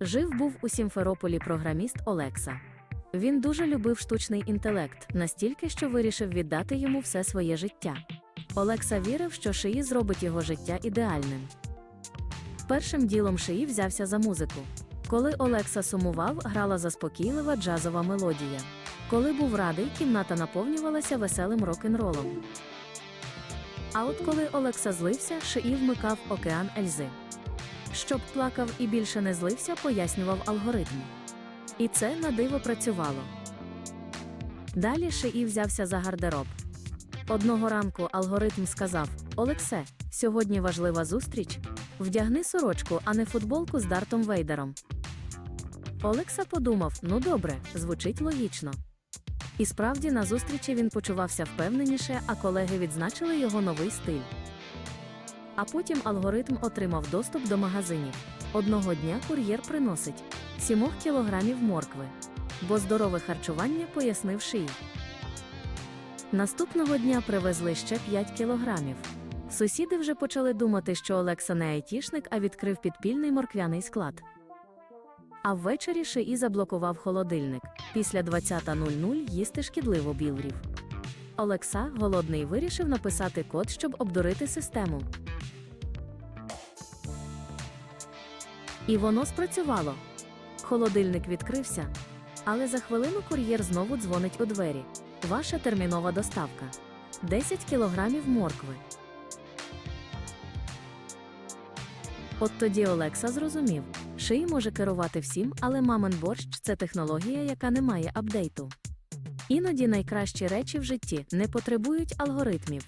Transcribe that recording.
Жив був у Сімферополі програміст Олекса. Він дуже любив штучний інтелект, настільки, що вирішив віддати йому все своє життя. Олекса вірив, що Шиї зробить його життя ідеальним. Першим ділом Шиї взявся за музику. Коли Олекса сумував, грала заспокійлива джазова мелодія. Коли був радий, кімната наповнювалася веселим рок-н-ролом. А от коли Олекса злився, Шиї вмикав океан Ельзи. Щоб плакав і більше не злився, пояснював алгоритм. І це на диво працювало. Далі Шиї взявся за гардероб. Одного ранку алгоритм сказав: Олексе, сьогодні важлива зустріч. Вдягни сорочку, а не футболку з Дартом Вейдером. Олекса подумав: ну добре, звучить логічно. І справді на зустрічі він почувався впевненіше, а колеги відзначили його новий стиль. А потім алгоритм отримав доступ до магазинів. Одного дня кур'єр приносить 7 кілограмів моркви. Бо здорове харчування пояснив шиї. Наступного дня привезли ще 5 кілограмів. Сусіди вже почали думати, що Олекса не айтішник, а відкрив підпільний морквяний склад. А ввечері Шиї заблокував холодильник. Після 20.00 їсти шкідливо білрів. Олекса, голодний, вирішив написати код, щоб обдурити систему. І воно спрацювало. Холодильник відкрився. Але за хвилину кур'єр знову дзвонить у двері. Ваша термінова доставка. 10 кілограмів моркви. От тоді Олекса зрозумів, Шиї може керувати всім, але мамин борщ це технологія, яка не має апдейту. Іноді найкращі речі в житті не потребують алгоритмів,